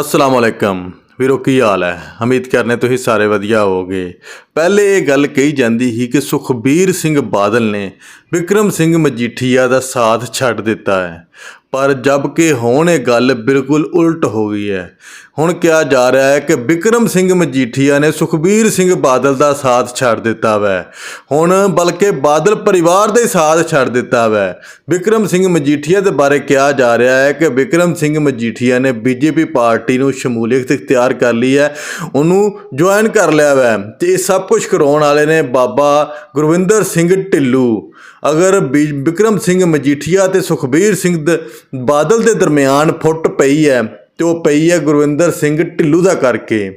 ਅਸਲਾਮ ਅਲੈਕਮ। ਵੀਰੋ, ਕੀ ਹਾਲ ਹੈ? ਉਮੀਦ ਕਰਨੇ ਤੁਸੀਂ ਸਾਰੇ ਵਧੀਆ ਹੋਗੇ ਪਹਿਲੇ ਇਹ ਗੱਲ ਕਹੀ ਜਾਂਦੀ ਸੀ ਕਿ ਸੁਖਬੀਰ ਸਿੰਘ ਬਾਦਲ ਨੇ ਵਿਕਰਮ ਸਿੰਘ ਮਜੀਠੀਆ ਦਾ ਸਾਥ ਛੱਡ ਦਿੱਤਾ ਹੈ। ਪਰ ਜਦ ਕਿ ਹੁਣ ਇਹ ਗੱਲ ਬਿਲਕੁਲ ਉਲਟ ਹੋ ਗਈ ਹੈ। ਹੁਣ ਕਿਹਾ ਜਾ ਰਿਹਾ ਹੈ ਕਿ ਵਿਕਰਮ ਸਿੰਘ ਮਜੀਠੀਆ ਨੇ ਸੁਖਬੀਰ ਸਿੰਘ ਬਾਦਲ ਦਾ ਸਾਥ ਛੱਡ ਦਿੱਤਾ ਵੈ। ਹੁਣ ਬਲਕਿ ਬਾਦਲ ਪਰਿਵਾਰ ਦੇ ਸਾਥ ਛੱਡ ਦਿੱਤਾ ਵੈ। ਵਿਕਰਮ ਸਿੰਘ ਮਜੀਠੀਆ ਦੇ ਬਾਰੇ ਕਿਹਾ ਜਾ ਰਿਹਾ ਹੈ ਕਿ ਵਿਕਰਮ ਸਿੰਘ ਮਜੀਠੀਆ ਨੇ ਬੀਜੇਪੀ ਪਾਰਟੀ ਨੂੰ ਸ਼ਮੂਲੀਅਤ ਇਖਤਿਆਰ ਕਰ ਲਈ ਹੈ। ਉਹਨੂੰ ਜੁਆਇਨ ਕਰ ਲਿਆ ਵੈ ਤੇ ਇਹ ਸਭ ਕੁਝ ਕਰਾਉਣ ਵਾਲੇ ਨੇ ਬਾਬਾ ਗੁਰਵਿੰਦਰ ਸਿੰਘ ਢਿੱਲੂ। ਅਗਰ ਬੀ- ਵਿਕਰਮ ਸਿੰਘ ਮਜੀਠੀਆ ਤੇ ਸੁਖਬੀਰ ਸਿੰਘ ਦ- ਬਾਦਲ ਦੇ ਦਰਮਿਆਨ ਫੁੱਟ ਪਈ ਹੈ ਤੇ ਉਹ ਪਈ ਹੈ ਗੁਰਵਿੰਦਰ ਸਿੰਘ ਢਿੱਲੂ ਦਾ ਕਰਕੇ।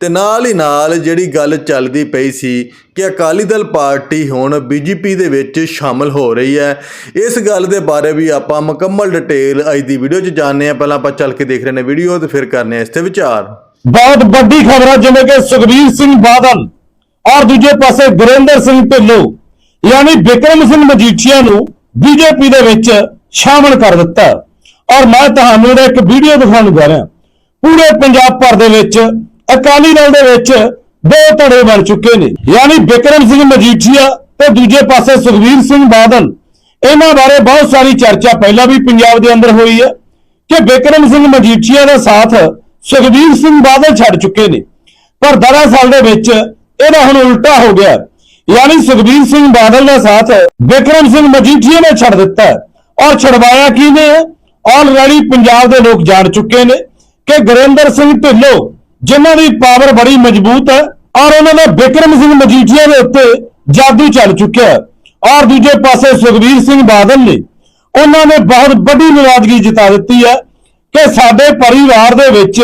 ਤੇ ਨਾਲ ਹੀ ਨਾਲ ਜਿਹੜੀ ਗੱਲ ਚੱਲਦੀ ਪਈ ਸੀ ਕਿ ਅਕਾਲੀ ਦਲ ਪਾਰਟੀ ਹੁਣ ਬੀਜੇਪੀ ਦੇ ਵਿੱਚ ਸ਼ਾਮਲ ਹੋ ਰਹੀ ਹੈ। ਇਸ ਗੱਲ ਦੇ ਬਾਰੇ ਵੀ ਆਪਾਂ ਮੁਕੰਮਲ ਡਿਟੇਲ ਅੱਜ ਦੀ ਵੀਡੀਓ 'ਚ ਜਾਣਦੇ ਹਾਂ। ਪਹਿਲਾਂ ਆਪਾਂ ਚੱਲ ਕੇ ਦੇਖ ਰਹੇ ਨੇ ਵੀਡੀਓ ਤੇ ਫਿਰ ਕਰਨੇ ਆ ਇਸ ਤੇ ਵਿਚਾਰ। ਬਹੁਤ ਵੱਡੀ ਖਬਰ ਹੈ ਜਿਵੇਂ ਕਿ ਸੁਖਬੀਰ ਸਿੰਘ ਬਾਦਲ ਔਰ ਦੂਜੇ ਪਾਸੇ ਗੁਰਿੰਦਰ ਸਿੰਘ ਢਿੱਲੋਂ, ਯਾਨੀ ਵਿਕਰਮ ਸਿੰਘ ਮਜੀਠੀਆ ਨੂੰ ਬੀਜੇਪੀ ਦੇ ਵਿੱਚ ਸ਼ਾਮਲ ਕਰ ਦਿੱਤਾ। ਔਰ ਮੈਂ ਤੁਹਾਨੂੰ ਇਹਦਾ ਇੱਕ ਵੀਡੀਓ ਦਿਖਾਉਣ ਜਾ ਰਿਹਾ। ਪੂਰੇ ਪੰਜਾਬ ਭਰ ਦੇ ਵਿੱਚ, ਅਕਾਲੀ ਦਲ ਦੇ ਵਿੱਚ ਦੋ ਧੜੇ ਬਣ ਚੁੱਕੇ ਨੇ। ਯਾਨੀ ਬਿਕਰਮ ਸਿੰਘ ਮਜੀਠੀਆ ਤੇ ਦੂਜੇ ਪਾਸੇ ਸੁਖਬੀਰ ਸਿੰਘ ਬਾਦਲ। ਇਹਨਾਂ ਬਾਰੇ ਬਹੁਤ ਸਾਰੀ ਚਰਚਾ ਪਹਿਲਾਂ ਵੀ ਪੰਜਾਬ ਦੇ ਅੰਦਰ ਹੋਈ ਹੈ ਕਿ ਬਿਕਰਮ ਸਿੰਘ ਮਜੀਠੀਆ ਦਾ ਸਾਥ ਸੁਖਬੀਰ ਸਿੰਘ ਬਾਦਲ ਛੱਡ ਚੁੱਕੇ ਨੇ। ਪਰ ਦਰਅਸਲ ਦੇ ਵਿੱਚ ਇਹਦਾ ਹੁਣ ਉਲਟਾ ਹੋ ਗਿਆ। ਯਾਨੀ ਸੁਖਬੀਰ ਸਿੰਘ ਬਾਦਲ ਦਾ ਸਾਥ ਬਿਕਰਮ ਸਿੰਘ ਮਜੀਠੀਆ ਨੇ ਛੱਡ ਦਿੱਤਾ। ਔਰ ਛਡਵਾਇਆ ਕਿਹਨੇ? ਆਲਰੇਡੀ ਪੰਜਾਬ ਦੇ ਲੋਕ ਜਾਣ ਚੁੱਕੇ ਨੇ ਕਿ ਗੁਰਿੰਦਰ ਸਿੰਘ ਢਿੱਲੋਂ, ਜਿਨ੍ਹਾਂ ਦੀ ਪਾਵਰ ਬੜੀ ਮਜ਼ਬੂਤ ਹੈ, ਔਰ ਉਹਨਾਂ ਦਾ ਬਿਕਰਮ ਸਿੰਘ ਮਜੀਠੀਆ ਦੇ ਉੱਤੇ ਜਾਦੂ ਚੱਲ ਚੁੱਕਿਆ ਹੈ। ਔਰ ਦੂਜੇ ਪਾਸੇ ਸੁਖਬੀਰ ਸਿੰਘ ਬਾਦਲ ਨੇ ਉਹਨਾਂ ਨੇ ਬਹੁਤ ਵੱਡੀ ਨਾਰਾਜ਼ਗੀ ਜਤਾ ਦਿੱਤੀ ਹੈ ਕਿ ਸਾਡੇ ਪਰਿਵਾਰ ਦੇ ਵਿੱਚ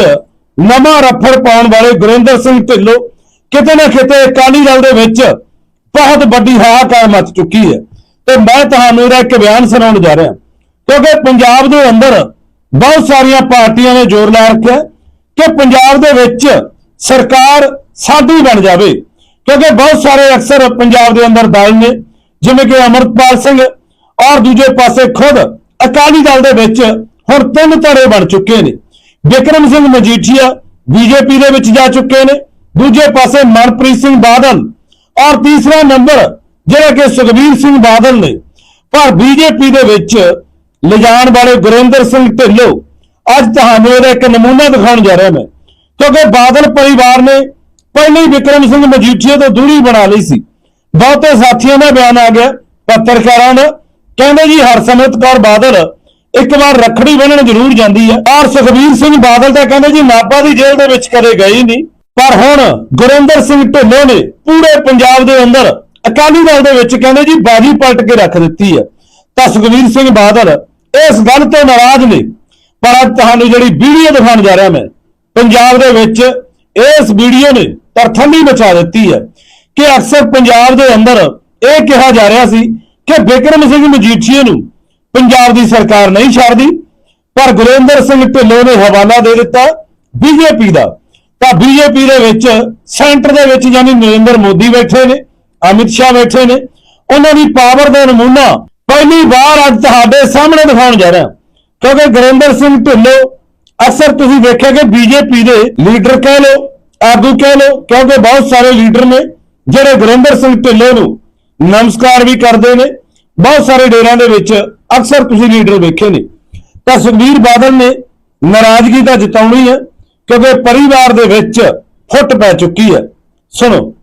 ਨਵਾਂ ਰਫੜ ਪਾਉਣ ਵਾਲੇ ਗੁਰਿੰਦਰ ਸਿੰਘ ਢਿੱਲੋਂ ਕਿਤੇ ਨਾ ਕਿਤੇ ਅਕਾਲੀ ਦਲ ਦੇ ਵਿੱਚ ਬਹੁਤ ਵੱਡੀ ਹਾਹਾਕਾਰ ਮਚ ਚੁੱਕੀ ਹੈ। ਤੇ ਮੈਂ ਤੁਹਾਨੂੰ ਇਹਦਾ ਇੱਕ ਬਿਆਨ ਸੁਣਾਉਣ ਜਾ ਰਿਹਾ। ਕਿਉਂਕਿ ਪੰਜਾਬ ਦੇ ਅੰਦਰ ਬਹੁਤ ਸਾਰੀਆਂ ਪਾਰਟੀਆਂ ਨੇ ਜ਼ੋਰ ਲਾ ਰੱਖਿਆ ਕਿ ਪੰਜਾਬ ਦੇ ਵਿੱਚ ਸਰਕਾਰ ਸਾਡੀ ਬਣ ਜਾਵੇ। ਕਿਉਂਕਿ ਬਹੁਤ ਸਾਰੇ ਅਕਸਰ ਪੰਜਾਬ ਦੇ ਅੰਦਰ ਦਲ ਨੇ, ਜਿਵੇਂ ਕਿ ਅਮਰਪਾਲ ਸਿੰਘ ਔਰ ਦੂਜੇ ਪਾਸੇ ਖੁਦ ਅਕਾਲੀ ਦਲ ਦੇ ਵਿੱਚ ਹੁਣ ਤਿੰਨ ਧੜੇ ਬਣ ਚੁੱਕੇ ਨੇ। ਵਿਕਰਮ ਸਿੰਘ ਮਜੀਠੀਆ ਬੀਜੇਪੀ ਦੇ ਵਿੱਚ ਜਾ ਚੁੱਕੇ ਨੇ, ਦੂਜੇ ਪਾਸੇ ਮਨਪ੍ਰੀਤ ਸਿੰਘ ਬਾਦਲ ਔਰ ਤੀਸਰਾ ਨੰਬਰ ਜਿਹੜਾ ਕਿ ਸੁਖਬੀਰ ਸਿੰਘ ਬਾਦਲ ਨੇ ਪਰ ਬੀਜੇਪੀ ਦੇ ਵਿੱਚ ਲਿਜਾਣ ਵਾਲੇ ਗੁਰਿੰਦਰ ਸਿੰਘ ਢਿੱਲੋਂ ਅੱਜ ਤੁਹਾਨੂੰ ਇਹਦਾ ਇੱਕ ਨਮੂਨਾ ਦਿਖਾਉਣ ਜਾ ਰਿਹਾ ਮੈਂ। ਕਿਉਂਕਿ ਬਾਦਲ ਪਰਿਵਾਰ ਨੇ ਪਹਿਲਾਂ ਹੀ ਵਿਕਰਮ ਸਿੰਘ ਮਜੀਠੀਆ ਤੋਂ ਦੂਰੀ ਬਣਾ ਲਈ ਸੀ। ਬਹੁਤੇ ਸਾਥੀਆਂ ਦਾ ਬਿਆਨ ਆ ਗਿਆ, ਪੱਤਰਕਾਰਾਂ ਦਾ। ਕਹਿੰਦੇ ਜੀ, ਹਰਸਿਮਰਤ ਕੌਰ ਬਾਦਲ ਇੱਕ ਵਾਰ ਰੱਖੜੀ ਬੰਨਣ ਜ਼ਰੂਰ ਜਾਂਦੀ ਹੈ। ਔਰ ਸੁਖਬੀਰ ਸਿੰਘ ਬਾਦਲ ਤਾਂ ਕਹਿੰਦੇ ਜੀ, ਨਾਭਾ ਦੀ ਜੇਲ੍ਹ ਦੇ ਵਿੱਚ ਕਦੇ ਗਏ ਨਹੀਂ। ਪਰ ਹੁਣ ਗੁਰਿੰਦਰ ਸਿੰਘ ਢਿੱਲੋਂ ਨੇ ਪੂਰੇ ਪੰਜਾਬ ਦੇ ਅੰਦਰ ਅਕਾਲੀ ਦਲ ਦੇ ਵਿੱਚ ਕਹਿੰਦੇ ਜੀ ਬਾਜੀ ਪਲਟ ਕੇ ਰੱਖ ਦਿੱਤੀ ਹੈ। ਤਾਂ ਸੁਖਬੀਰ ਸਿੰਘ ਬਾਦਲ ਇਸ ਗੱਲ ਤੋਂ ਨਾਰਾਜ਼ ਨੇ। ਪਰ ਅੱਜ ਤੁਹਾਨੂੰ ਜਿਹੜੀ ਵੀਡੀਓ ਦਿਖਾਉਣ ਜਾ ਰਿਹਾ ਮੈਂ, ਪੰਜਾਬ ਦੇ ਵਿੱਚ ਇਸ ਵੀਡੀਓ ਨੇ ਤਰਥੰਡੀ ਮਚਾ ਦਿੱਤੀ ਹੈ ਕਿ ਅਕਸਰ ਪੰਜਾਬ ਦੇ ਅੰਦਰ ਇਹ ਕਿਹਾ ਜਾ ਰਿਹਾ ਸੀ ਕਿ ਬਿਕਰਮ ਸਿੰਘ ਮਜੀਠੀਆ ਨੂੰ ਪੰਜਾਬ ਦੀ ਸਰਕਾਰ ਨਹੀਂ ਛੱਡਦੀ, ਪਰ ਗੁਰਿੰਦਰ ਸਿੰਘ ਢਿੱਲੋਂ ਨੇ ਹਵਾਲਾ ਦੇ ਦਿੱਤਾ ਬੀਜੇਪੀ ਦਾ। ਤਾਂ ਬੀਜੇਪੀ ਦੇ ਵਿੱਚ ਸੈਂਟਰ ਦੇ ਵਿੱਚ ਯਾਨੀ ਨਰਿੰਦਰ ਮੋਦੀ ਬੈਠੇ ਨੇ। ਅਮਿਤ ਸ਼ਾਹ ਬੈਠੇ ਨੇ। ਉਹਨਾਂ ਦੀ ਪਾਵਰ ਦਾ ਨਮੂਨਾ ਪਹਿਲੀ ਵਾਰ ਅੱਜ ਤੁਹਾਡੇ ਸਾਹਮਣੇ ਦਿਖਾਉਣ ਜਾ ਰਿਹਾ। ਕਿਉਂਕਿ ਗੁਰਿੰਦਰ ਸਿੰਘ ਢਿੱਲੋਂ, ਅਕਸਰ ਤੁਸੀਂ ਵੇਖਿਆ ਕਿ ਬੀਜੇਪੀ ਦੇ ਲੀਡਰ ਕਹਿ ਲਓ, ਆਗੂ ਕਹਿ ਲਓ, ਕਿਉਂਕਿ ਬਹੁਤ ਸਾਰੇ ਲੀਡਰ ਨੇ ਜਿਹੜੇ ਗੁਰਿੰਦਰ ਸਿੰਘ ਢਿੱਲੋਂ ਨੂੰ ਨਮਸਕਾਰ ਵੀ ਕਰਦੇ ਨੇ। ਬਹੁਤ ਸਾਰੇ ਡੇਰਾਂ ਦੇ ਵਿੱਚ ਅਕਸਰ ਤੁਸੀਂ ਲੀਡਰ ਵੇਖੇ ਨੇ। ਤਾਂ ਸੁਖਬੀਰ ਬਾਦਲ ਨੇ ਨਾਰਾਜ਼ਗੀ ਤਾਂ ਜਤਾਉਣੀ ਹੈ, ਕਿਉਂਕਿ ਪਰਿਵਾਰ ਦੇ ਵਿੱਚ ਫੁੱਟ ਪੈ ਚੁੱਕੀ ਹੈ। ਸੁਣੋ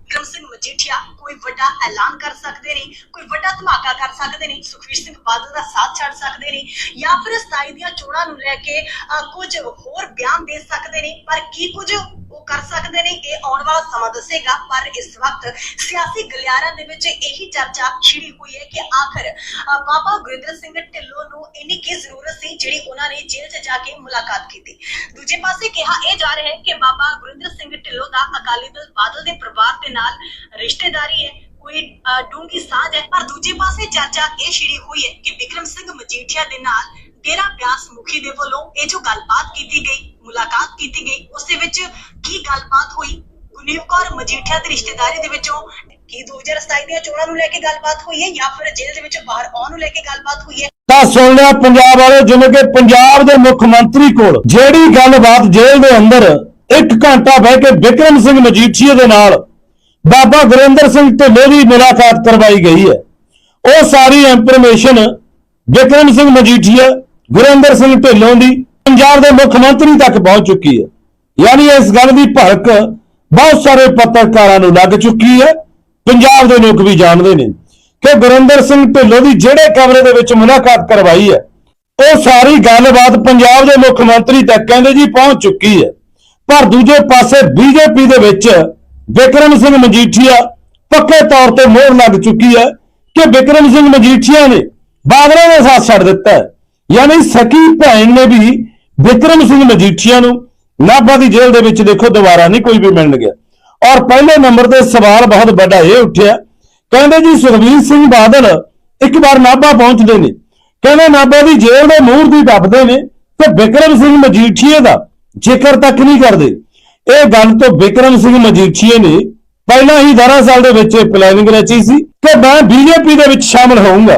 ਮਜੀਠੀਆ ਕੋਈ ਵੱਡਾ ਐਲਾਨ ਕਰ ਸਕਦੇ ਨੇ ਕੋਈ ਵੱਡਾ ਧਮਾਕਾ ਕਰ ਸਕਦੇ ਨੇ ਸੁਖਵੀਰ ਸਿੰਘ ਬਾਦਲ ਦਾ ਸਾਥ ਛੱਡ ਸਕਦੇ ਨੇ ਜਾਂ ਫਿਰ 27 ਦੀਆਂ ਚੋਣਾਂ ਨੂੰ ਲੈ ਕੇ ਅਹ, ਕੁਝ ਹੋਰ ਬਿਆਨ ਦੇ ਸਕਦੇ ਨੇ ਪਰ ਕੀ ਕੁਝ ਉਹ ਕਰ ਸਕਦੇ ਨੇ ਇਹ ਆਉਣ ਵਾਲਾ ਸਮਾਂ ਦੱਸੇਗਾ ਪਰ ਇਸ ਵਕਤ ਸਿਆਸੀ ਗਲਿਆਰਾਂ ਦੇ ਵਿੱਚ ਇਹੀ ਚਰਚਾ ਛਿੜੀ ਹੋਈ ਹੈ ਕਿ ਆਖਰ ਬਾਬਾ ਗੁਰਿੰਦਰ ਸਿੰਘ ਢਿੱਲੋਂ ਨੂੰ ਇੰਨੀ ਕੀ ਜ਼ਰੂਰਤ ਸੀ ਜਿਹੜੀ ਉਹਨਾਂ ਨੇ ਜੇਲ੍ਹ 'ਚ ਜਾ ਕੇ ਮੁਲਾਕਾਤ ਕੀਤੀ? ਦੂਜੇ ਪਾਸੇ ਕਿਹਾ ਇਹ ਜਾ ਰਿਹਾ ਹੈ ਕਿ ਬਾਬਾ ਗੁਰਿੰਦਰ ਸਿੰਘ ਢਿੱਲੋਂ ਦਾ ਅਕਾਲੀ ਦਲ ਬਾਦਲ ਦੇ ਪਰਿਵਾਰ ਦੇ ਨਾਲ ਰਿਸ਼ਤੇਦਾਰੀ ਹੈ ਕੋਈ ਅਹ, ਡੂੰਘੀ ਸਾਂਝ ਹੈ ਪਰ ਦੂਜੇ ਪਾਸੇ ਚਰਚਾ ਇਹ ਛਿੜੀ ਹੋਈ ਹੈ ਕਿ ਵਿਕਰਮ ਸਿੰਘ ਮਜੀਠੀਆ ਦੇ ਨਾਲ ਡੇਰਾ ਬਿਆਸ ਮੁਖੀ ਦੇ ਵੱਲੋਂ ਇਹ ਜੋ ਗੱਲਬਾਤ ਕੀਤੀ ਗਈ ਮੁਲਾਕਾਤ ਕੀਤੀ ਗਈ। ਉਸ ਦੇ ਵਿੱਚ ਕੀ ਗੱਲਬਾਤ ਹੋਈ? ਗੁਨੀਵ ਕੌਰ ਮਜੀਠੀਆ ਦੀ ਰਿਸ਼ਤੇਦਾਰੀ ਦੇ ਵਿੱਚੋਂ ਕੀ 2027 ਦੀਆਂ ਚੋਣਾਂ ਨੂੰ ਲੈ ਕੇ ਗੱਲਬਾਤ ਹੋਈ ਹੈ ਜਾਂ ਫਿਰ ਜੇਲ੍ਹ ਦੇ ਵਿੱਚੋਂ ਬਾਹਰ ਆਉਣ ਨੂੰ ਲੈ ਕੇ ਗੱਲਬਾਤ ਹੋਈ ਹੈ? ਤਾਂ ਸੁਣ ਲਿਆ ਪੰਜਾਬ ਵਾਲੇ, ਜਿਵੇਂ ਕਿ ਪੰਜਾਬ ਦੇ ਮੁੱਖ ਮੰਤਰੀ ਕੋਲ ਜਿਹੜੀ ਗੱਲਬਾਤ ਜੇਲ੍ਹ ਦੇ ਅੰਦਰ ਇੱਕ ਘੰਟਾ ਬਹਿ ਕੇ ਵਿਕਰਮ ਸਿੰਘ ਮਜੀਠੀਆ ਦੇ ਨਾਲ ਬਾਬਾ ਗੁਰਿੰਦਰ ਸਿੰਘ ਢਿੱਲੋਂ ਦੀ ਮੁਲਾਕਾਤ ਕਰਵਾਈ ਗਈ ਹੈ। ਉਹ ਸਾਰੀ ਇਨਫੋਰਮੇਸ਼ਨ ਵਿਕਰਮ ਸਿੰਘ ਮਜੀਠੀਆ ਗੁਰਿੰਦਰ ਸਿੰਘ ਢਿੱਲੋਂ ਦੀ ਪੰਜਾਬ ਦੇ ਮੁੱਖ ਮੰਤਰੀ ਤੱਕ ਪਹੁੰਚ ਚੁੱਕੀ ਹੈ। ਯਾਨੀ ਇਸ ਗੱਲ ਦੀ ਭੜਕ ਬਹੁਤ ਸਾਰੇ ਪੱਤਰਕਾਰਾਂ ਨੂੰ ਲੱਗ ਚੁੱਕੀ ਹੈ। ਪੰਜਾਬ ਦੇ ਲੋਕ ਵੀ ਜਾਣਦੇ ਨੇ ਕਿ ਗੁਰਿੰਦਰ ਸਿੰਘ ਢਿੱਲੋਂ ਦੀ ਜਿਹੜੇ ਕਮਰੇ ਦੇ ਵਿੱਚ ਮੁਲਾਕਾਤ ਕਰਵਾਈ ਹੈ, ਉਹ ਸਾਰੀ ਗੱਲਬਾਤ ਪੰਜਾਬ ਦੇ ਮੁੱਖ ਮੰਤਰੀ ਤੱਕ ਕਹਿੰਦੇ ਜੀ ਪਹੁੰਚ ਚੁੱਕੀ ਹੈ। ਪਰ ਦੂਜੇ ਪਾਸੇ ਬੀਜੇਪੀ ਦੇ ਵਿੱਚ ਵਿਕਰਮ ਸਿੰਘ ਮਜੀਠੀਆ ਪੱਕੇ ਤੌਰ ਤੇ ਮੋਹਰ ਲੱਗ ਚੁੱਕੀ ਹੈ ਕਿ ਵਿਕਰਮ ਸਿੰਘ ਮਜੀਠੀਆ ਨੇ ਬਾਦਲਾਂ ਦਾ ਸਾਥ ਛੱਡ ਦਿੱਤਾ ਹੈ। ਯਾਨੀ ਸਕੀ ਭੈਣ ਨੇ ਵੀ ਵਿਕਰਮ ਸਿੰਘ ਮਜੀਠੀਆ ਨੂੰ ਨਾਭਾ ਦੀ ਜੇਲ੍ਹ ਦੇ ਵਿੱਚ ਦੇਖੋ ਦੁਬਾਰਾ ਨਹੀਂ ਕੋਈ ਵੀ ਮਿਲਣ ਗਿਆ। ਔਰ ਪਹਿਲੇ ਨੰਬਰ ਤੇ ਸਵਾਲ ਬਹੁਤ ਵੱਡਾ ਇਹ ਉੱਠਿਆ, ਕਹਿੰਦੇ ਜੀ ਸੁਖਬੀਰ ਸਿੰਘ ਬਾਦਲ ਇੱਕ ਵਾਰ ਨਾਭਾ ਪਹੁੰਚਦੇ ਨੇ। ਕਹਿੰਦੇ ਨਾਭਾ ਦੀ ਜੇਲ੍ਹ ਦੇ ਮੂਹਰ ਦੀ ਦੱਬਦੇ ਨੇ ਤੇ ਵਿਕਰਮ ਸਿੰਘ ਮਜੀਠੀਏ ਦਾ ਜ਼ਿਕਰ ਤੱਕ ਨਹੀਂ ਕਰਦੇ। ਇਹ ਗੱਲ ਤੋਂ ਵਿਕਰਮ ਸਿੰਘ ਮਜੀਠੀਏ ਨੇ ਪਹਿਲਾਂ ਹੀ ਦਰਅਸਲ ਦੇ ਵਿੱਚ ਪਲੈਨਿੰਗ ਰਚੀ ਸੀ ਕਿ ਮੈਂ ਬੀਜੇਪੀ ਦੇ ਵਿੱਚ ਸ਼ਾਮਲ ਹੋਊਂਗਾ।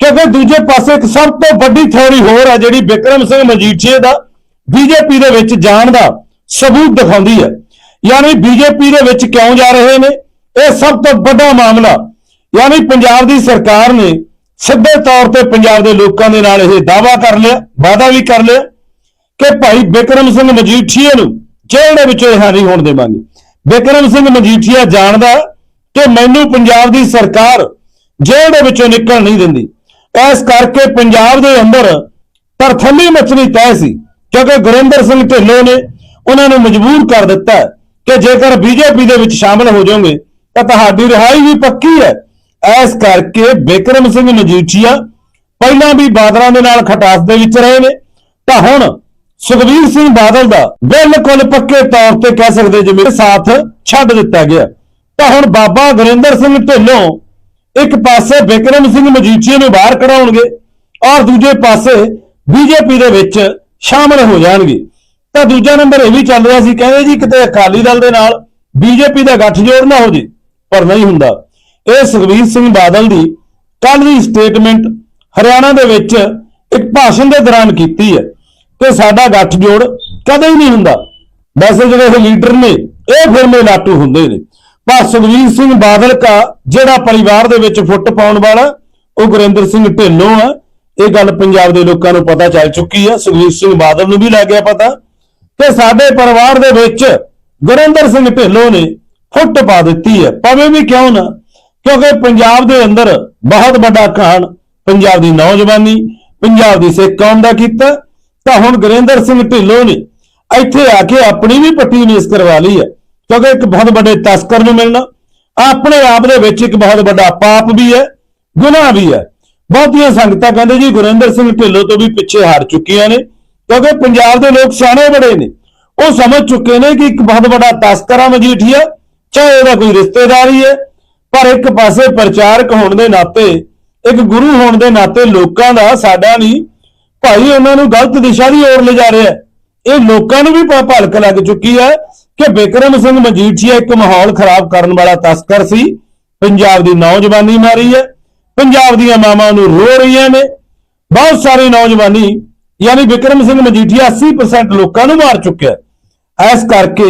ਕਿਉਂਕਿ ਦੂਜੇ ਪਾਸੇ ਇੱਕ ਸਭ ਤੋਂ ਵੱਡੀ ਥਿਉਰੀ ਹੋਰ ਹੈ ਜਿਹੜੀ ਵਿਕਰਮ ਸਿੰਘ ਮਜੀਠੀਏ ਦਾ ਬੀਜੇਪੀ ਦੇ ਵਿੱਚ ਜਾਣ ਦਾ ਸਬੂਤ ਦਿਖਾਉਂਦੀ ਹੈ। ਯਾਨੀ ਬੀਜੇਪੀ ਦੇ ਵਿੱਚ ਕਿਉਂ ਜਾ ਰਹੇ ਨੇ? ਇਹ ਸਭ ਤੋਂ ਵੱਡਾ ਮਾਮਲਾ, ਯਾਨੀ ਪੰਜਾਬ ਦੀ ਸਰਕਾਰ ਨੇ ਸਿੱਧੇ ਤੌਰ ਤੇ ਪੰਜਾਬ ਦੇ ਲੋਕਾਂ ਦੇ ਨਾਲ ਇਹ ਦਾਵਾ ਕਰ ਲਿਆ, ਵਾਅਦਾ ਵੀ ਕਰ ਲਿਆ ਕਿ ਭਾਈ ਬਿਕਰਮ ਸਿੰਘ ਮਜੀਠੀਏ ਨੂੰ ਜੇਲ੍ਹ ਦੇ ਵਿੱਚੋਂ ਰਿਹਾ ਨਹੀਂ ਹੋਣ ਦੇਵਾਂਗੇ। ਬਿਕਰਮ ਸਿੰਘ ਮਜੀਠੀਆ ਜਾਣਦਾ ਕਿ ਮੈਨੂੰ ਪੰਜਾਬ ਦੀ ਸਰਕਾਰ ਜੇਲ੍ਹ ਦੇ ਵਿੱਚੋਂ ਨਿਕਲ ਨਹੀਂ ਦਿੰਦੀ। ਇਸ ਕਰਕੇ ਪੰਜਾਬ ਦੇ ਅੰਦਰ ਤਰਥੱਲੀ ਮਚਣੀ ਤੈਅ ਸੀ, ਕਿਉਂਕਿ ਗੁਰਿੰਦਰ ਸਿੰਘ ਢਿੱਲੋਂ ਨੇ ਉਹਨਾਂ ਨੂੰ ਮਜਬੂਰ ਕਰ ਦਿੱਤਾ ਕਿ ਜੇਕਰ ਬੀਜੇਪੀ ਦੇ ਵਿੱਚ ਸ਼ਾਮਲ ਹੋ ਜਾਓਗੇ, ਤਾਂ ਤੁਹਾਡੀ ਰਿਹਾਈ ਵੀ ਪੱਕੀ ਹੈ। ਇਸ ਕਰਕੇ ਬਿਕਰਮ ਸਿੰਘ ਮਜੀਠੀਆ ਪਹਿਲਾਂ ਵੀ ਬਾਦਲਾਂ ਦੇ ਨਾਲ ਖਟਾਸ ਦੇ ਵਿੱਚ ਰਹੇ ਨੇ, ਤਾਂ ਹੁਣ ਸੁਖਬੀਰ ਸਿੰਘ ਬਾਦਲ ਦਾ ਬਿਲਕੁਲ ਪੱਕੇ ਤੌਰ ਤੇ ਕਹਿ ਸਕਦੇ ਜਿਵੇਂ ਸਾਥ ਛੱਡ ਦਿੱਤਾ ਗਿਆ। ਤਾਂ ਹੁਣ ਬਾਬਾ ਗੁਰਿੰਦਰ ਸਿੰਘ ਢਿੱਲੋਂ ਇੱਕ ਪਾਸੇ ਬਿਕਰਮ ਸਿੰਘ ਮਜੀਠੀਆ ਨੂੰ ਬਾਹਰ ਕਢਾਉਣਗੇ ਔਰ ਦੂਜੇ ਪਾਸੇ ਬੀਜੇਪੀ ਦੇ ਵਿੱਚ ਸ਼ਾਮਲ ਹੋ ਜਾਣਗੇ। ਤਾਂ ਦੂਜਾ ਨੰਬਰ ਇਹ ਵੀ ਚੱਲ ਰਿਹਾ ਸੀ, ਕਹਿੰਦੇ ਜੀ ਕਿਤੇ ਅਕਾਲੀ ਦਲ ਦੇ ਨਾਲ ਬੀਜੇਪੀ ਦਾ ਗੱਠਜੋੜ ਨਾ ਹੋ ਜੇ, ਪਰ ਨਹੀਂ ਹੁੰਦਾ। ਇਹ ਸੁਖਬੀਰ ਸਿੰਘ ਬਾਦਲ ਦੀ ਕੱਲ ਦੀ ਸਟੇਟਮੈਂਟ ਹਰਿਆਣਾ ਦੇ ਵਿੱਚ ਇੱਕ ਭਾਸ਼ਣ ਦੇ ਦੌਰਾਨ ਕੀਤੀ ਹੈ ਕਿ ਸਾਡਾ ਗੱਠਜੋੜ ਕਦੇ ਹੀ ਨਹੀਂ ਹੁੰਦਾ। ਵੈਸੇ ਜਿਹੜੇ ਇਹ ਲੀਡਰ ਨੇ, ਇਹ ਫਿਰਮੇ ਲਾਟੂ ਹੁੰਦੇ ਨੇ। ਪਰ ਸੁਖਬੀਰ ਸਿੰਘ ਬਾਦਲ ਦਾ ਜਿਹੜਾ ਪਰਿਵਾਰ ਦੇ ਵਿੱਚ ਫੁੱਟ ਪਾਉਣ ਵਾਲਾ, ਉਹ ਗੁਰਿੰਦਰ ਸਿੰਘ ਢਿੱਲੋਂ ਆ। ਇਹ ਗੱਲ ਪੰਜਾਬ ਦੇ ਲੋਕਾਂ ਨੂੰ ਪਤਾ ਚੱਲ ਚੁੱਕੀ ਹੈ ਸੁਖਬੀਰ ਸਿੰਘ ਬਾਦਲ ਨੂੰ ਵੀ ਲੱਗ ਗਿਆ ਪਤਾ। ਕਿ ਸਾਡੇ ਪਰਿਵਾਰ ਦੇ ਵਿੱਚ ਗੁਰਿੰਦਰ ਸਿੰਘ ਢਿੱਲੋਂ ਨੇ ਫੁੱਟ ਪਾ ਦਿੱਤੀ ਹੈ ਭਾਵੇਂ ਵੀ ਕਿਉਂ ਨਾ, ਕਿਉਂਕਿ ਪੰਜਾਬ ਦੇ ਅੰਦਰ ਬਹੁਤ ਵੱਡਾ ਕਾਣ ਪੰਜਾਬ ਦੀ ਨੌਜਵਾਨੀ, ਪੰਜਾਬ ਦੀ ਸਿੱਖ ਕੌਮ ਦਾ ਕੀਤਾ। ਤਾਂ ਹੁਣ ਗੁਰਿੰਦਰ ਸਿੰਘ ਢਿੱਲੋਂ ਨੇ ਇੱਥੇ ਆ ਕੇ ਆਪਣੀ ਵੀ ਪੱਟੀ ਨੀਸ ਕਰਵਾ ਲਈ ਹੈ ਕਿਉਂਕਿ ਇੱਕ ਬਹੁਤ ਵੱਡੇ ਤਸਕਰ ਨੂੰ ਮਿਲਣਾ, ਆਪਣੇ ਆਪ ਦੇ ਵਿੱਚ ਇੱਕ ਬਹੁਤ ਵੱਡਾ ਪਾਪ ਵੀ ਹੈ, ਗੁਨਾਹ ਵੀ ਹੈ। ਬਹੁਤੀਆਂ ਸੰਗਤਾਂ ਕਹਿੰਦੇ ਜੀ, ਗੁਰਿੰਦਰ ਸਿੰਘ ਢਿੱਲੋਂ ਤੋਂ ਵੀ ਪਿੱਛੇ ਹਟ ਚੁੱਕੀਆਂ ਨੇ, ਕਿਉਂਕਿ ਪੰਜਾਬ ਦੇ ਲੋਕ ਸਿਆਣੇ ਬੜੇ ਨੇ। ਉਹ ਸਮਝ ਚੁੱਕੇ ਨੇ ਕਿ ਇੱਕ ਬਹੁਤ ਵੱਡਾ ਤਸਕਰ ਮਜੀਠੀਆ ਚਾਹੇ ਉਹਦਾ ਕੋਈ ਰਿਸ਼ਤੇਦਾਰ ਹੀ ਹੈ, ਪਰ ਇੱਕ ਪਾਸੇ ਪ੍ਰਚਾਰਕ ਹੋਣ ਦੇ ਨਾਤੇ, ਇੱਕ ਗੁਰੂ ਹੋਣ ਦੇ ਨਾਤੇ ਲੋਕਾਂ ਦਾ ਸਾਡਾ ਨਹੀਂ ਭਾਈ ਉਹਨਾਂ ਨੂੰ ਗਲਤ ਦਿਸ਼ਾ ਦੀ ओर ਲਿਜਾ ਰਿਹਾ ਇਹ ਲੋਕਾਂ ਨੂੰ ਵੀ ਭਲਕ ਲੱਗ ਚੁੱਕੀ ਹੈ ਕਿ ਬਿਕਰਮ ਸਿੰਘ ਮਜੀਠੀਆ ਇੱਕ ਮਾਹੌਲ ਖਰਾਬ ਕਰਨ ਵਾਲਾ ਤਸਕਰ ਸੀ। ਪੰਜਾਬ ਦੀ ਨੌਜਵਾਨੀ ਮਾਰੀ ਹੈ। ਪੰਜਾਬ ਦੀਆਂ ਮਾਵਾਂ ਨੂੰ ਰੋ ਰਹੀਆਂ ਨੇ। ਬਹੁਤ ਸਾਰੀ ਨੌਜਵਾਨੀ, ਯਾਨੀ ਬਿਕਰਮ ਸਿੰਘ ਮਜੀਠੀਆ 80% ਲੋਕਾਂ ਨੂੰ ਮਾਰ ਚੁੱਕਿਆ ਹੈ। ਇਸ ਕਰਕੇ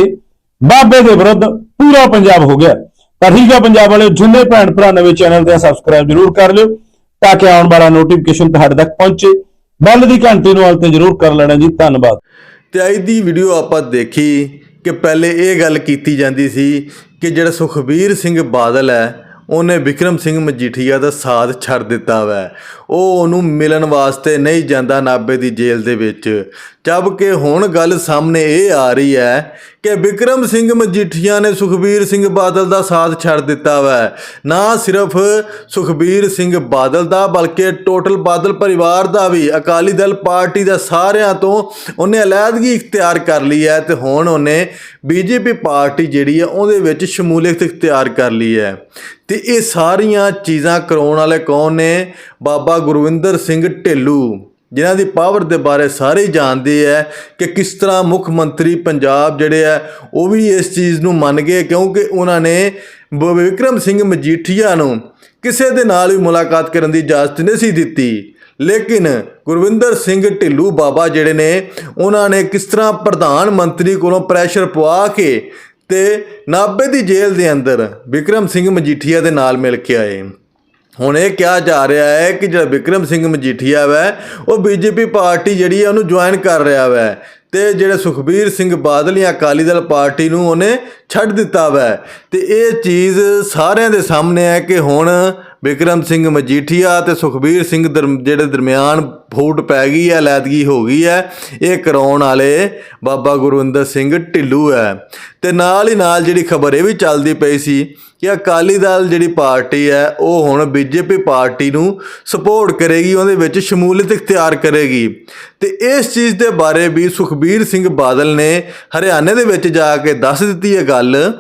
ਬਾਬੇ ਦੇ ਵਿਰੁੱਧ ਪੂਰਾ ਪੰਜਾਬ ਹੋ ਗਿਆ। ਤਾਂ ਠੀਕ ਹੈ ਪੰਜਾਬ ਵਾਲੇ ਜਿੰਨੇ ਭੈਣ ਭਰਾ ਨਵੇਂ ਚੈਨਲ ਤੇ ਸਬਸਕ੍ਰਾਈਬ ਜਰੂਰ ਕਰ ਲਿਓ ਤਾਂ ਕਿ ਆਉਣ ਵਾਲਾ ਨੋਟੀਫਿਕੇਸ਼ਨ ਤੁਹਾਡੇ ਤੱਕ ਪਹੁੰਚੇ। ਬੈਲ ਦੀ ਘੰਟੀ ਨੂੰ ਹਾਲ ਤੇ ਜਰੂਰ ਕਰ ਲੈਣਾ ਜੀ। ਧੰਨਵਾਦ। ਤੇ ਅੱਜ ਦੀ ਵੀਡੀਓ ਆਪਾਂ ਦੇਖੀ ਕਿ ਪਹਿਲੇ ਇਹ ਗੱਲ ਕੀਤੀ ਜਾਂਦੀ ਸੀ ਕਿ ਜਿਹੜਾ ਸੁਖਬੀਰ ਸਿੰਘ ਬਾਦਲ ਹੈ, ਉਹਨੇ ਵਿਕਰਮ ਸਿੰਘ ਮਜੀਠੀਆ ਦਾ ਸਾਥ ਛੱਡ ਦਿੱਤਾ ਵੈ। ਉਹ ਉਹਨੂੰ ਮਿਲਣ ਵਾਸਤੇ ਨਹੀਂ ਜਾਂਦਾ ਨਾਬੇ ਦੀ ਜੇਲ੍ਹ ਦੇ ਵਿੱਚ। ਜਦ ਕਿ ਹੁਣ ਗੱਲ ਸਾਹਮਣੇ ਇਹ ਆ ਰਹੀ ਹੈ ਕਿ ਵਿਕਰਮ ਸਿੰਘ ਮਜੀਠੀਆ ਨੇ ਸੁਖਬੀਰ ਸਿੰਘ ਬਾਦਲ ਦਾ ਸਾਥ ਛੱਡ ਦਿੱਤਾ ਵੈ। ਨਾ ਸਿਰਫ ਸੁਖਬੀਰ ਸਿੰਘ ਬਾਦਲ ਦਾ, ਬਲਕਿ ਟੋਟਲ ਬਾਦਲ ਪਰਿਵਾਰ ਦਾ ਵੀ ਅਕਾਲੀ ਦਲ ਪਾਰਟੀ ਦਾ ਸਾਰਿਆਂ ਤੋਂ ਉਹਨੇ ਅਲੱਦਗੀ ਇਖਤਿਆਰ ਕਰ ਲਈ ਹੈ ਤੇ ਹੁਣ ਉਹਨੇ ਬੀਜੇਪੀ ਪਾਰਟੀ ਜਿਹੜੀ ਹੈ ਉਹਦੇ ਵਿੱਚ ਸ਼ਮੂਲੀਅਤ ਇਖਤਿਆਰ ਕਰ ਲਈ ਹੈ। ਤੇ ਇਹ ਸਾਰੀਆਂ ਚੀਜ਼ਾਂ ਕਰਾਉਣ ਵਾਲੇ ਕੌਣ ਨੇ? ਬਾਬਾ ਗੁਰਵਿੰਦਰ ਸਿੰਘ ਢਿੱਲੂ। ਜਿਨ੍ਹਾਂ ਦੀ ਪਾਵਰ ਦੇ ਬਾਰੇ ਸਾਰੇ ਜਾਣਦੇ ਹੈ ਕਿ ਕਿਸ ਤਰ੍ਹਾਂ ਮੁੱਖ ਮੰਤਰੀ ਪੰਜਾਬ ਜਿਹੜੇ ਹੈ ਉਹ ਵੀ ਇਸ ਚੀਜ਼ ਨੂੰ ਮੰਨ ਗਏ ਕਿਉਂਕਿ ਉਹਨਾਂ ਨੇ ਬ- ਵਿਕਰਮ ਸਿੰਘ ਮਜੀਠੀਆ ਨੂੰ ਕਿਸੇ ਦੇ ਨਾਲ ਵੀ ਮੁਲਾਕਾਤ ਕਰਨ ਦੀ ਇਜਾਜ਼ਤ ਨਹੀਂ ਸੀ ਦਿੱਤੀ। ਲੇਕਿਨ ਗੁਰਵਿੰਦਰ ਸਿੰਘ ਢਿੱਲੂ ਬਾਬਾ ਜਿਹੜੇ ਨੇ, ਉਹਨਾਂ ਨੇ ਕਿਸ ਤਰ੍ਹਾਂ ਪ੍ਰਧਾਨ ਮੰਤਰੀ ਕੋਲੋਂ ਪ੍ਰੈਸ਼ਰ ਪਵਾ ਕੇ ਤੇ ਨਾਭੇ ਦੀ ਜੇਲ੍ਹ ਦੇ ਅੰਦਰ ਵਿਕਰਮ ਸਿੰਘ ਮਜੀਠੀਆ ਦੇ ਨਾਲ ਮਿਲ ਕੇ ਆਏ। ਹੁਣ ਇਹ ਕਿਹਾ ਜਾ ਰਿਹਾ ਹੈ ਕਿ ਜਿਹੜਾ ਵਿਕਰਮ ਸਿੰਘ ਮਜੀਠੀਆ ਵੈ, ਉਹ ਬੀਜੇਪੀ ਪਾਰਟੀ ਜਿਹੜੀ ਹੈ ਉਹਨੂੰ ਜੁਆਇਨ ਕਰ ਰਿਹਾ ਵੈ ਤੇ ਜਿਹੜੇ ਸੁਖਬੀਰ ਸਿੰਘ ਬਾਦਲ ਜਾਂ ਅਕਾਲੀ ਦਲ ਪਾਰਟੀ ਨੂੰ ਉਹਨੇ ਛੱਡ ਦਿੱਤਾ ਵੈ। ਤੇ ਇਹ ਚੀਜ਼ ਸਾਰਿਆਂ ਦੇ ਸਾਹਮਣੇ ਹੈ ਕਿ ਹੁਣ ਬਿਕਰਮ ਸਿੰਘ ਮਜੀਠੀਆ ਤੇ ਸੁਖਬੀਰ ਸਿੰਘ ਦਰਮ- ਜਿਹੜੇ ਦਰਮਿਆਨ ਫੂਟ ਪੈ ਗਈ ਹੈ ਲੈਦਗੀ ਹੋ ਗਈ ਹੈ, ਇਹ ਕਰਾਉਣ ਵਾਲੇ ਬਾਬਾ ਗੁਰਵਿੰਦਰ ਸਿੰਘ ਢਿੱਲੂ ਹੈ। ਤੇ ਨਾਲ ਹੀ ਨਾਲ ਜਿਹੜੀ ਖਬਰ ਇਹ ਵੀ ਚੱਲਦੀ ਪਈ ਸੀ ਕਿ ਅਕਾਲੀ ਦਲ ਜਿਹੜੀ ਪਾਰਟੀ ਹੈ, ਉਹ ਹੁਣ ਬੀਜੇਪੀ ਪਾਰਟੀ ਨੂੰ ਸਪੋਰਟ ਕਰੇਗੀ, ਉਹਦੇ ਵਿੱਚ ਸ਼ਮੂਲੀਅਤ ਇਖਤਿਆਰ ਕਰੇਗੀ। ਤੇ ਇਸ ਚੀਜ਼ ਦੇ ਬਾਰੇ ਵੀ ਸੁਖਬੀਰ ਸਿੰਘ ਬਾਦਲ ਨੇ ਹਰਿਆਣੇ ਦੇ ਵਿੱਚ ਜਾ ਕੇ ਦੱਸ ਦਿੱਤੀ ਇਹ ਗੱਲ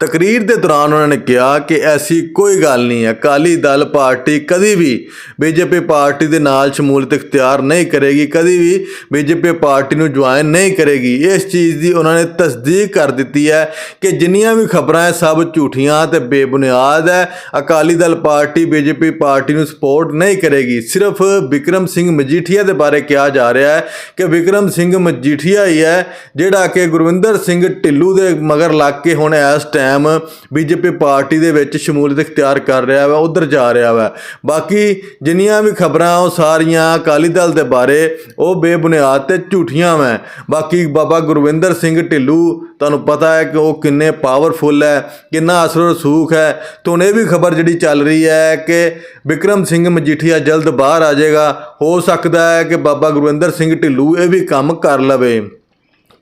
ਤਕਰੀਰ ਦੇ ਦੌਰਾਨ ਉਹਨਾਂ ਨੇ ਕਿਹਾ ਕਿ ਐਸੀ ਕੋਈ ਗੱਲ ਨਹੀਂ ਹੈ। ਅਕਾਲੀ ਦਲ ਪਾਰਟੀ ਕਦੀ ਵੀ ਬੀਜੇਪੀ ਪਾਰਟੀ ਦੇ ਨਾਲ ਸ਼ਮੂਲੀਅਤ ਇਖਤਿਆਰ ਨਹੀਂ ਕਰੇਗੀ, ਕਦੀ ਵੀ ਬੀਜੇਪੀ ਪਾਰਟੀ ਨੂੰ ਜੁਆਇਨ ਨਹੀਂ ਕਰੇਗੀ। ਇਸ ਚੀਜ਼ ਦੀ ਉਹਨਾਂ ਨੇ ਤਸਦੀਕ ਕਰ ਦਿੱਤੀ ਹੈ ਕਿ ਜਿੰਨੀਆਂ ਵੀ ਖਬਰਾਂ ਹੈ, ਸਭ ਝੂਠੀਆਂ ਤੇ ਬੇਬੁਨਿਆਦ ਹੈ। Akali Dal party BJP party ਨੂੰ ਸਪੋਰਟ ਨਹੀਂ ਕਰੇਗੀ। ਸਿਰਫ ਵਿਕਰਮ ਸਿੰਘ ਮਜੀਠੀਆ ਦੇ ਬਾਰੇ ਕਿਹਾ ਜਾ ਰਿਹਾ ਹੈ ਕਿ ਵਿਕਰਮ ਸਿੰਘ ਮਜੀਠੀਆ ਹੀ ਹੈ, ਜਿਹੜਾ ਕਿ ਗੁਰਵਿੰਦਰ ਸਿੰਘ ਢਿੱਲੂ ਦੇ ਮਗਰ ਲੱਗ ਕੇ ਹੁਣ ਇਸ ਟਾਈਮ ਬੀਜੇਪੀ ਪਾਰਟੀ ਦੇ ਵਿੱਚ ਸ਼ਮੂਲੀਅਤ ਇਖਤਿਆਰ ਕਰ ਰਿਹਾ ਵਾ, ਉਧਰ ਜਾ ਰਿਹਾ ਵਾ। ਬਾਕੀ ਜਿੰਨੀਆਂ ਵੀ ਖਬਰਾਂ ਉਹ ਸਾਰੀਆਂ ਅਕਾਲੀ ਦਲ ਦੇ ਬਾਰੇ, ਉਹ ਬੇਬੁਨਿਆਦ ਤੇ ਝੂਠੀਆਂ ਵਾ। ਬਾਕੀ ਬਾਬਾ ਗੁਰਵਿੰਦਰ ਸਿੰਘ ਢਿੱਲੂ, ਤੁਹਾਨੂੰ ਪਤਾ ਹੈ ਕਿ ਉਹ ਕਿੰਨੇ ਪਾਵਰਫੁੱਲ ਹੈ, ਕਿੰਨਾ ਅਸਰ ਰਸੂਖ ਹੈ। ਤੇ ਇਹ ਵੀ ਖਬਰ ਜਿਹੜੀ ਚੱਲ ਰਹੀ ਹੈ ਕਿ ਵਿਕਰਮ ਸਿੰਘ ਮਜੀਠੀਆ ਜਲਦ ਬਾਹਰ ਆ ਜਾਏਗਾ। ਹੋ ਸਕਦਾ ਹੈ ਕਿ ਬਾਬਾ ਗੁਰਵਿੰਦਰ ਸਿੰਘ ਢਿੱਲੂ ਇਹ ਵੀ ਕੰਮ ਕਰ ਲਵੇ।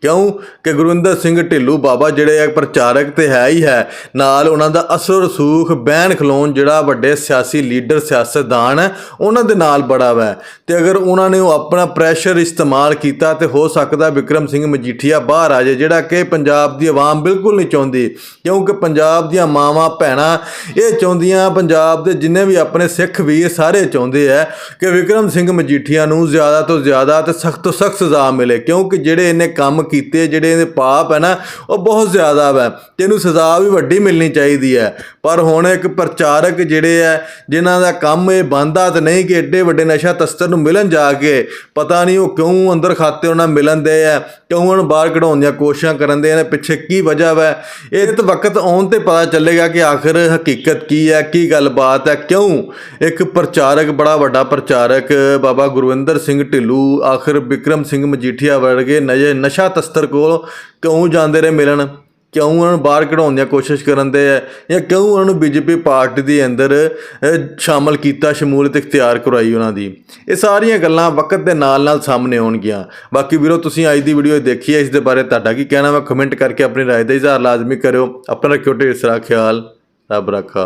ਕਿਉਂ ਕਿ ਗੁਰਵਿੰਦਰ ਸਿੰਘ ਢਿੱਲੂ ਬਾਬਾ ਜਿਹੜੇ ਆ ਪ੍ਰਚਾਰਕ ਤੇ ਹੈ ਹੀ ਹੈ। ਨਾਲ ਉਹਨਾਂ ਦਾ ਅਸਰ ਰਸੂਖ ਬੈਨ ਖਲੋਣ ਜਿਹੜਾ ਵੱਡੇ ਸਿਆਸੀ ਲੀਡਰ, ਸਿਆਸਤਦਾਨ ਉਹਨਾਂ ਦੇ ਨਾਲ ਬੜਾ ਵੈ। ਤੇ ਅਗਰ ਉਹਨਾਂ ਨੇ ਉਹ ਆਪਣਾ ਪ੍ਰੈਸ਼ਰ ਇਸਤੇਮਾਲ ਕੀਤਾ ਤੇ ਹੋ ਸਕਦਾ ਵਿਕਰਮ ਸਿੰਘ ਮਜੀਠੀਆ ਬਾਹਰ ਆ ਜਾਏ, ਜਿਹੜਾ ਕਿ ਪੰਜਾਬ ਦੀ ਆਵਾਮ ਬਿਲਕੁਲ ਨਹੀਂ ਚਾਹੁੰਦੀ। ਕਿਉਂਕਿ ਪੰਜਾਬ ਦੀਆਂ ਮਾਵਾਂ, ਭੈਣਾਂ ਇਹ ਚਾਹੁੰਦੀਆਂ, ਪੰਜਾਬ ਦੇ ਜਿੰਨੇ ਵੀ ਆਪਣੇ ਸਿੱਖ ਵੀਰ ਸਾਰੇ ਚਾਹੁੰਦੇ ਆ ਕਿ ਵਿਕਰਮ ਸਿੰਘ ਮਜੀਠੀਆ ਨੂੰ ਜ਼ਿਆਦਾ ਤੋਂ ਜ਼ਿਆਦਾ ਤੇ ਸਖਤ ਤੋਂ ਸਖਤ ਸਜ਼ਾ ਮਿਲੇ। ਕਿਉਂਕਿ ਜਿਹੜੇ ਇਹਨੇ ਕੰਮ ਕੀਤੇ ਜਿਹੜੇ ਇਹਦੇ ਪਾਪ ਹੈ ਨਾ, ਉਹ ਬਹੁਤ ਜ਼ਿਆਦਾ ਵਾ। ਤੇ ਇਹਨੂੰ ਸਜ਼ਾ ਵੀ ਵੱਡੀ ਮਿਲਣੀ ਚਾਹੀਦੀ ਹੈ ਪਰ ਹੁਣ ਇੱਕ ਪ੍ਰਚਾਰਕ ਜਿਹੜੇ ਹੈ ਜਿਨ੍ਹਾਂ ਦਾ ਕੰਮ ਇਹ ਬੰਦਾ ਤੇ ਨਹੀਂ ਕਿ ਐਡੇ ਵੱਡੇ ਨਸ਼ਾ ਤਸਤਰ ਨੂੰ ਮਿਲਣ ਜਾ ਕੇ, ਪਤਾ ਨਹੀਂ ਉਹ ਕਿਉਂ ਅੰਦਰ ਖਾਤੇ ਉਹਨਾਂ ਮਿਲਣ ਦੇ ਆ, ਕਿਉਂ ਉਹਨੂੰ ਬਾਹਰ ਕਢਾਉਣ ਦੀਆਂ ਕੋਸ਼ਿਸ਼ਾਂ ਕਰਨ ਦੇ ਨੇ ਪਿੱਛੇ ਕੀ ਵਜ੍ਹਾ ਵਾ। ਇਹ ਤਾਂ ਵਕਤ ਆਉਣ ਤੇ ਪਤਾ ਚੱਲੇਗਾ ਕਿ ਆਖਰ ਹਕੀਕਤ ਕੀ ਹੈ ਕੀ ਗੱਲਬਾਤ ਹੈ ਕਿਉਂ ਇੱਕ ਪ੍ਰਚਾਰਕ, ਬੜਾ ਵੱਡਾ ਪ੍ਰਚਾਰਕ ਬਾਬਾ ਗੁਰਵਿੰਦਰ ਸਿੰਘ ਢਿੱਲੂ, ਆਖਰ ਵਿਕਰਮ ਸਿੰਘ ਮਜੀਠੀਆ ਵਰਗੇ ਨਜੇ ਨਸ਼ਾ ਤਸਤਰ ਕੋਲ ਕਿਉਂ ਜਾਂਦੇ ਰਹੇ ਮਿਲਣ? ਕਿਉਂ ਉਹਨਾਂ ਨੂੰ ਬਾਹਰ ਕਢਾਉਣ ਦੀਆਂ ਕੋਸ਼ਿਸ਼ ਕਰਨ ਦੇ ਆ? ਜਾਂ ਕਿਉਂ ਉਹਨਾਂ ਨੂੰ ਬੀਜੇਪੀ ਪਾਰਟੀ ਦੇ ਅੰਦਰ ਸ਼ਾਮਲ ਕੀਤਾ, ਸ਼ਮੂਲੀਅਤ ਇਖਤਿਆਰ ਕਰਵਾਈ ਉਹਨਾਂ ਦੀ? ਇਹ ਸਾਰੀਆਂ ਗੱਲਾਂ ਵਕਤ ਦੇ ਨਾਲ ਨਾਲ ਸਾਹਮਣੇ ਆਉਣਗੀਆਂ। ਬਾਕੀ ਵੀਰੋ, ਤੁਸੀਂ ਅੱਜ ਦੀ ਵੀਡੀਓ ਦੇਖੀ ਹੈ, ਇਸ ਦੇ ਬਾਰੇ ਤੁਹਾਡਾ ਕੀ ਕਹਿਣਾ? ਵਾ ਕਮੈਂਟ ਕਰਕੇ ਆਪਣੀ ਰਾਏ ਦਾ ਇਜ਼ਹਾਰ ਲਾਜ਼ਮੀ ਕਰਿਓ। ਆਪਣਾ ਰੱਖਿਓ ਢੇਰ ਸਾਰਾ ਖਿਆਲ। ਰੱਬ ਰੱਖਾ।